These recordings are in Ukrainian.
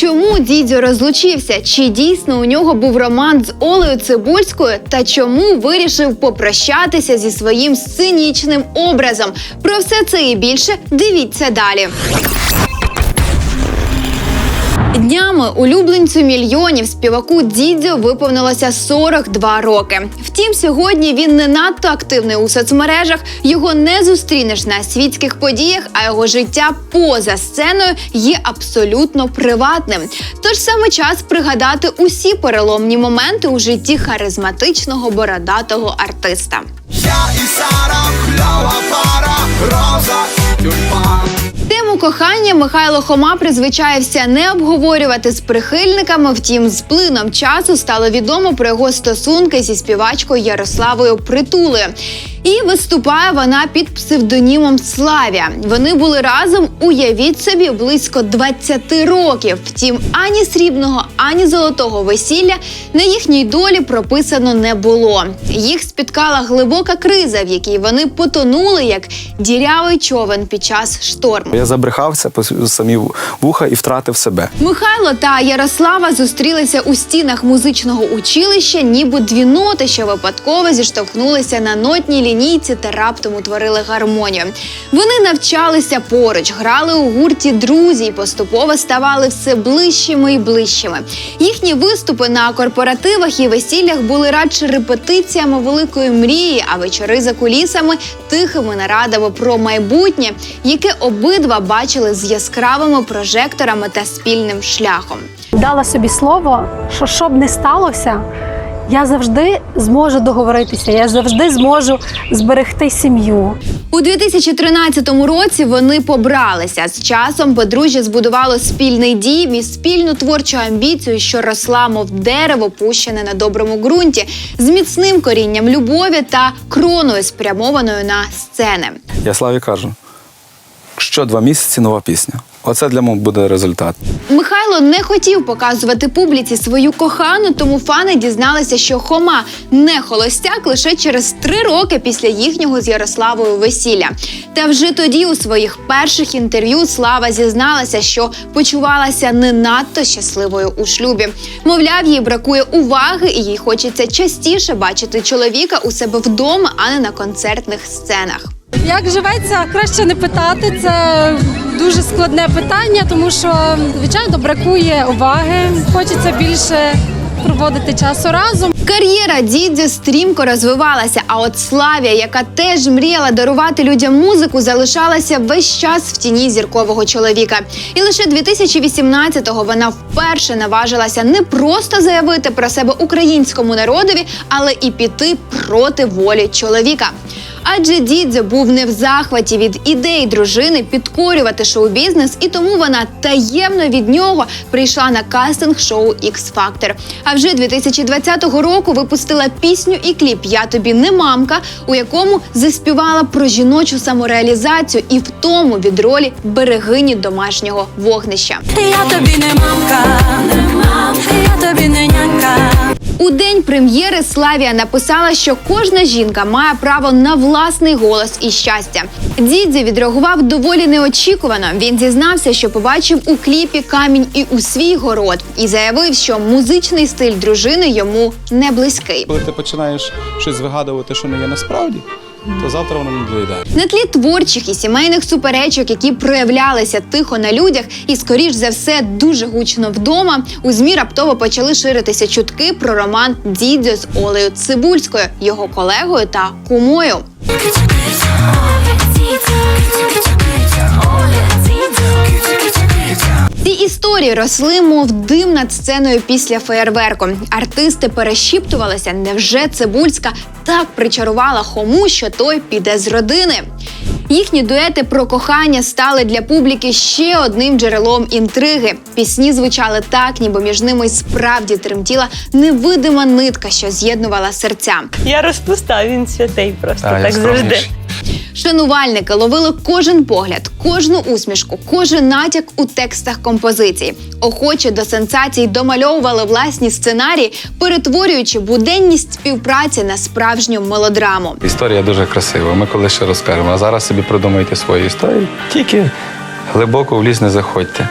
Чому дідьо розлучився? Чи дійсно у нього був роман з Олею Цибульською? Та чому вирішив попрощатися зі своїм сценічним образом? Про все це і більше дивіться далі. Днями улюбленцю мільйонів співаку Дідзьо виповнилося 42 роки. Втім, сьогодні він не надто активний у соцмережах. Його не зустрінеш на світських подіях, а його життя поза сценою є абсолютно приватним. Тож саме час пригадати усі переломні моменти у житті харизматичного бородатого артиста. Я і Сара, кльова пара, роза тюльпан. Тему кохання Михайло Хома призвичаєвся не обговорювати з прихильниками. Втім, з плином часу стало відомо про його стосунки зі співачкою Ярославою Притулою. І виступає вона під псевдонімом Славія. Вони були разом, уявіть собі, близько 20 років. Втім, ані срібного, ані золотого весілля на їхній долі прописано не було. Їх спіткала глибока криза, в якій вони потонули як дірявий човен під час шторму. Я забрехався по самі вуха і втратив себе. Михайло та Ярослава зустрілися у стінах музичного училища, ніби дві ноти, що випадково зіштовхнулися на нотній лінійці та раптом утворили гармонію. Вони навчалися поруч, грали у гурті друзі і поступово ставали все ближчими і ближчими. Їхні виступи на корпоративах і весіллях були радше репетиціями великої мрії, а вечори за кулісами тихими нарадами про майбутнє, яке обидва бачили з яскравими прожекторами та спільним шляхом. дала собі слово, що що не сталося, я завжди зможу договоритися, я завжди зможу зберегти сім'ю. У 2013 році вони побралися. З часом подружжя збудувало спільний дім і спільну творчу амбіцію, що росла, мов дерево, пущене на доброму ґрунті, з міцним корінням любові та кроною, спрямованою на сцени. Я Славі кажу, що два місяці нова пісня. Оце для мене буде результат. Михайло не хотів показувати публіці свою кохану, тому фани дізналися, що Хома не холостяк лише через три роки після їхнього з Ярославою весілля. Та вже тоді, у своїх перших інтерв'ю, Слава зізналася, що почувалася не надто щасливою у шлюбі. Мовляв, їй бракує уваги, і їй хочеться частіше бачити чоловіка у себе вдома, а не на концертних сценах. Як живеться, краще не питати. Це дуже складне питання, тому що звичайно бракує уваги. Хочеться більше проводити часу разом. Кар'єра Дідзьо стрімко розвивалася, а от Славія, яка теж мріяла дарувати людям музику, залишалася весь час в тіні зіркового чоловіка. І лише 2018-го вона вперше наважилася не просто заявити про себе українському народові, але і піти проти волі чоловіка. Адже Дідзьо був не в захваті від ідей дружини підкорювати шоу-бізнес, і тому вона таємно від нього прийшла на кастинг шоу x Factor. А вже 2020 року випустила пісню і кліп Я тобі не мамка, у якому заспівала про жіночу самореалізацію і втому від ролі берегині домашнього вогнища. Я тобі не мамка, не мамка, я тобі не нянька. У день прем'єри Славія написала, що кожна жінка має право на власний голос і щастя. Дідзі відреагував доволі неочікувано. Він зізнався, що побачив у кліпі камінь і у свій город, і заявив, що музичний стиль дружини йому не близький. Коли ти починаєш щось вигадувати, що не є насправді, то завтра воно не доїдає. На тлі творчих і сімейних суперечок, які проявлялися тихо на людях, і скоріш за все дуже гучно вдома, у змі раптово почали ширитися чутки про роман Дідзьо з Олею Цибульською, його колегою та кумою. Ці історії росли, мов дим над сценою після феєрверку. Артисти перешіптувалися, невже Цибульська так причарувала хому, що той піде з родини. Їхні дуети про кохання стали для публіки ще одним джерелом інтриги. Пісні звучали так, ніби між ними й справді тремтіла невидима нитка, що з'єднувала серця. Я розпуста, він святий просто А, так завжди. Шанувальники ловили кожен погляд, кожну усмішку, кожен натяк у текстах композицій. Охоче до сенсацій домальовували власні сценарії, перетворюючи буденність співпраці на справжню мелодраму. Історія дуже красива. Ми коли ще розкажемо. А зараз собі придумайте свої історії. Тільки глибоко в ліс не заходьте.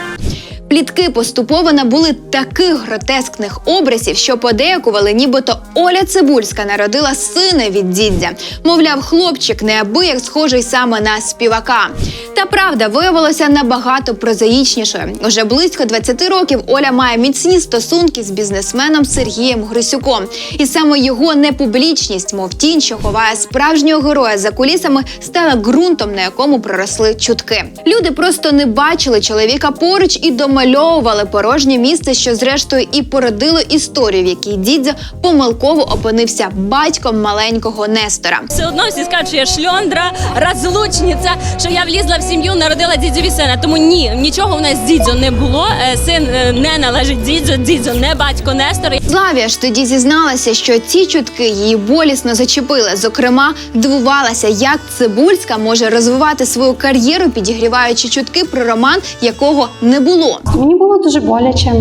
Плітки поступово набули таких гротескних образів, що подеякували, нібито Оля Цибульська народила сина від дідзя. Мовляв, хлопчик неабияк схожий саме на співака. Та правда виявилася набагато прозаїчнішою. Уже близько 20 років Оля має міцні стосунки з бізнесменом Сергієм Грисюком. І саме його непублічність, мов тінь, що ховає справжнього героя за кулісами, стала ґрунтом, на якому проросли чутки. Люди просто не бачили чоловіка поруч і домальовували порожнє місце, що зрештою і породило історію, в якій дідзя помилково опинився батьком маленького Нестора. Все одно всі скажуть, що я шльондра, розлучниця, що я влізла в сім'ю, народила дідзьові сина. Тому ні, нічого в нас з дідзьо не було. Е, Син е, не належить дідзьо, дідзьо не батько Нестора. Славія ж тоді зізналася, що ці чутки її болісно зачепили. Зокрема, дивувалася, як Цибульська може розвивати свою кар'єру, підігріваючи чутки про роман, якого не було. Мені було дуже боляче.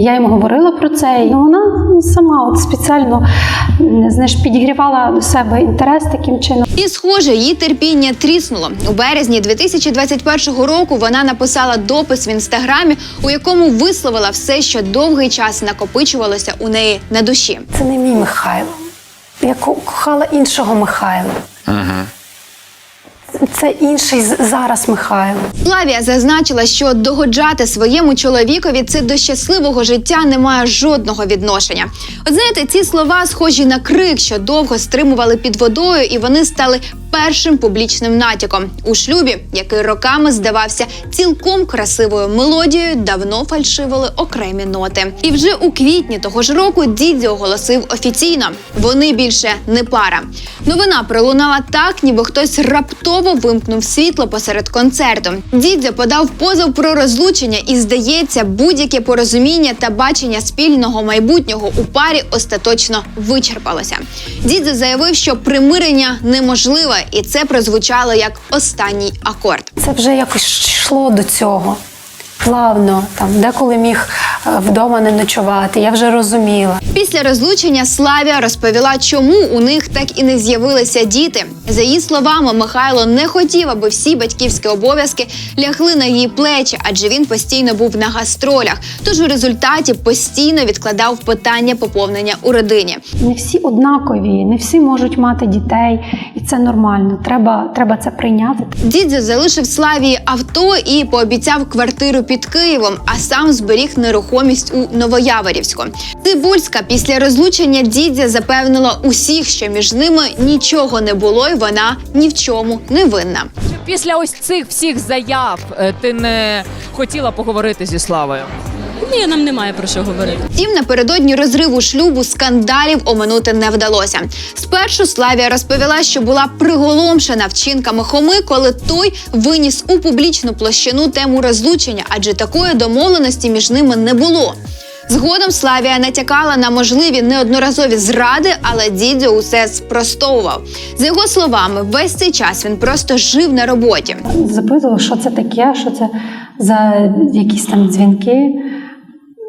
Я їм говорила про це, і вона сама от спеціально знаєш, підігрівала до себе інтерес таким чином. І, схоже, її терпіння тріснуло. У березні 2021 року вона написала допис в інстаграмі, у якому висловила все, що довгий час накопичувалося у неї на душі. Це не мій Михайло. Я ко- кохала іншого Михайла. Це інший зараз Михайло. Флавія зазначила, що догоджати своєму чоловікові це до щасливого життя не має жодного відношення. От знаєте, ці слова схожі на крик, що довго стримували під водою, і вони стали першим публічним натяком у шлюбі, який роками здавався цілком красивою мелодією, давно фальшивили окремі ноти. І вже у квітні того ж року дідзі оголосив офіційно: вони більше не пара. Новина пролунала так, ніби хтось раптово вимкнув світло посеред концерту. Дідзя подав позов про розлучення, і здається, будь-яке порозуміння та бачення спільного майбутнього у парі остаточно вичерпалося. Дідзя заявив, що примирення неможливе, і це прозвучало як останній акорд. Це вже якось йшло до цього. Плавно, там деколи міг вдома не ночувати. Я вже розуміла. Після розлучення Славія розповіла, чому у них так і не з'явилися діти. За її словами, Михайло не хотів, аби всі батьківські обов'язки лягли на її плечі, адже він постійно був на гастролях. Тож у результаті постійно відкладав питання поповнення у родині. Не всі однакові, не всі можуть мати дітей, і це нормально. Треба, треба це прийняти. Дідзьо залишив Славії авто і пообіцяв квартиру під Києвом, а сам зберіг нерухомість у Новояворівську. Цибульська після розлучення дідя запевнила усіх, що між ними нічого не було, і вона ні в чому не винна. Після ось цих всіх заяв е, ти не хотіла поговорити зі Славою. Ні, нам немає про що говорити. Втім, напередодні розриву шлюбу скандалів оминути не вдалося. Спершу Славія розповіла, що була приголомшена вчинками Хоми, коли той виніс у публічну площину тему розлучення, адже такої домовленості між ними не було. Згодом Славія натякала на можливі неодноразові зради, але дідьо усе спростовував. За його словами, весь цей час він просто жив на роботі. Запитувала, що це таке, що це за якісь там дзвінки,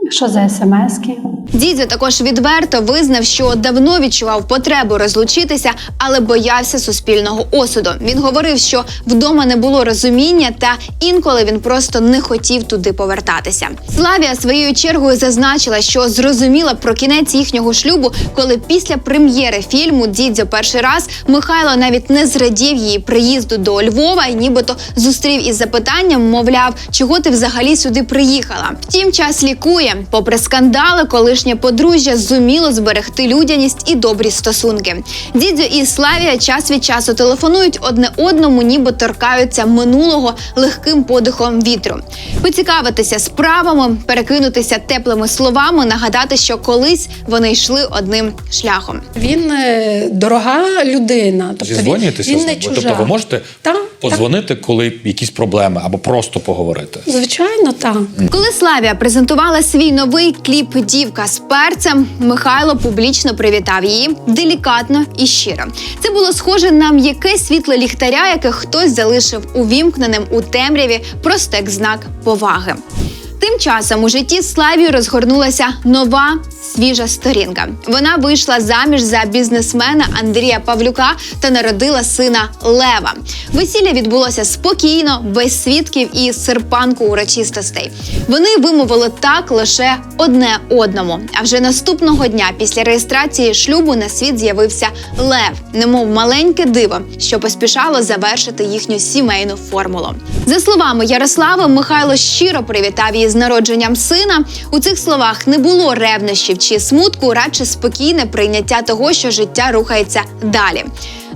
що за смски. Дідзьо також відверто визнав, що давно відчував потребу розлучитися, але боявся суспільного осуду. Він говорив, що вдома не було розуміння, та інколи він просто не хотів туди повертатися. Славія своєю чергою зазначила, що зрозуміла про кінець їхнього шлюбу, коли після прем'єри фільму Дідзьо перший раз Михайло навіть не зрадів її приїзду до Львова і нібито зустрів із запитанням, мовляв, чого ти взагалі сюди приїхала. Втім, час лікує. Попри скандали, колишнє подружжя зуміло зберегти людяність і добрі стосунки. Дідзьо і Славія час від часу телефонують одне одному, ніби торкаються минулого легким подихом вітру. Поцікавитися справами, перекинутися теплими словами, нагадати, що колись вони йшли одним шляхом. Він е, дорога людина. Тобто він, Зізвонюєтеся він з не чужа. Тобто ви можете Так, подзвонити, коли якісь проблеми, або просто поговорити. Звичайно, так. Коли Славія презентувала свій новий кліп Дівка з перцем, Михайло публічно привітав її делікатно і щиро. Це було схоже на м'яке світло ліхтаря, яке хтось залишив увімкненим у темряві, просто як знак поваги. Тим часом у житті Славії розгорнулася нова свіжа сторінка. Вона вийшла заміж за бізнесмена Андрія Павлюка та народила сина Лева. Весілля відбулося спокійно, без свідків і серпанку урочистостей. Вони вимовили так лише одне одному. А вже наступного дня після реєстрації шлюбу на світ з'явився Лев, немов маленьке диво, що поспішало завершити їхню сімейну формулу. За словами Ярослави, Михайло щиро привітав її з народженням сина. У цих словах не було ревнощів чи смутку, радше спокійне прийняття того, що життя рухається далі.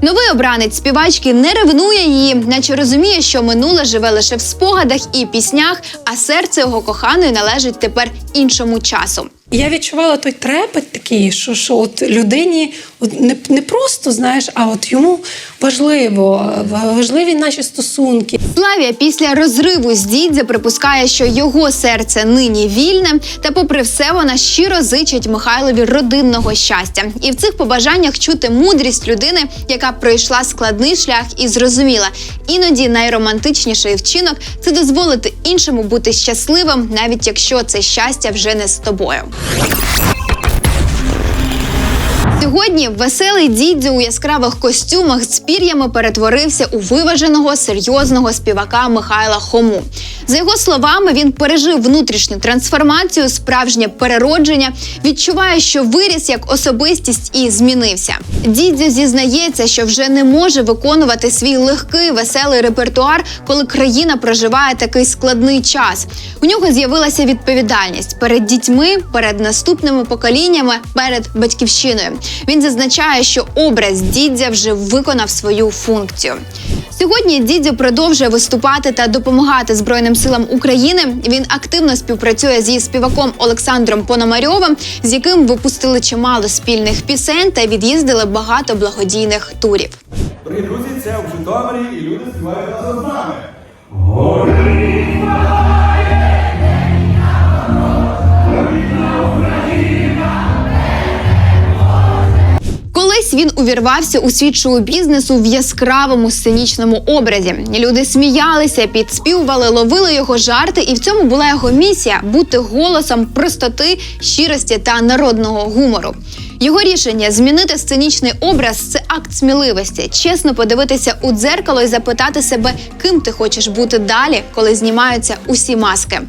Новий обранець співачки не ревнує її, наче розуміє, що минуле живе лише в спогадах і піснях, а серце його коханої належить тепер іншому часу. Я відчувала той трепет такий, що, що от людині не, не просто знаєш, а от йому важливо, важливі наші стосунки. Славія після розриву з дідзя припускає, що його серце нині вільне, та, попри все, вона щиро зичить Михайлові родинного щастя. І в цих побажаннях чути мудрість людини, яка пройшла складний шлях і зрозуміла. Іноді найромантичніший вчинок це дозволити іншому бути щасливим, навіть якщо це щастя вже не з тобою. Сьогодні веселий дідзю у яскравих костюмах з пір'ями перетворився у виваженого серйозного співака Михайла Хому. За його словами, він пережив внутрішню трансформацію, справжнє переродження, відчуває, що виріс як особистість і змінився. Дідзю зізнається, що вже не може виконувати свій легкий веселий репертуар, коли країна проживає такий складний час. У нього з'явилася відповідальність перед дітьми, перед наступними поколіннями, перед батьківщиною. Він зазначає, що образ дідзя вже виконав свою функцію. Сьогодні дідзю продовжує виступати та допомагати Збройним силам України. Він активно співпрацює зі співаком Олександром Пономарьовим, з яким випустили чимало спільних пісень та від'їздили багато благодійних турів. Дорогі друзі, це в Житомирі і люди співають разом з нами. Колись він увірвався у світ шоу-бізнесу в яскравому сценічному образі. Люди сміялися, підспівували, ловили його жарти, і в цьому була його місія бути голосом простоти, щирості та народного гумору. Його рішення змінити сценічний образ це акт сміливості, чесно подивитися у дзеркало і запитати себе, ким ти хочеш бути далі, коли знімаються усі маски.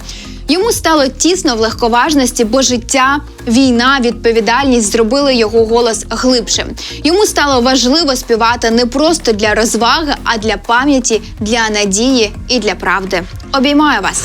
Йому стало тісно в легковажності, бо життя, війна, відповідальність зробили його голос глибшим. Йому стало важливо співати не просто для розваги, а для пам'яті, для надії і для правди. Обіймаю вас.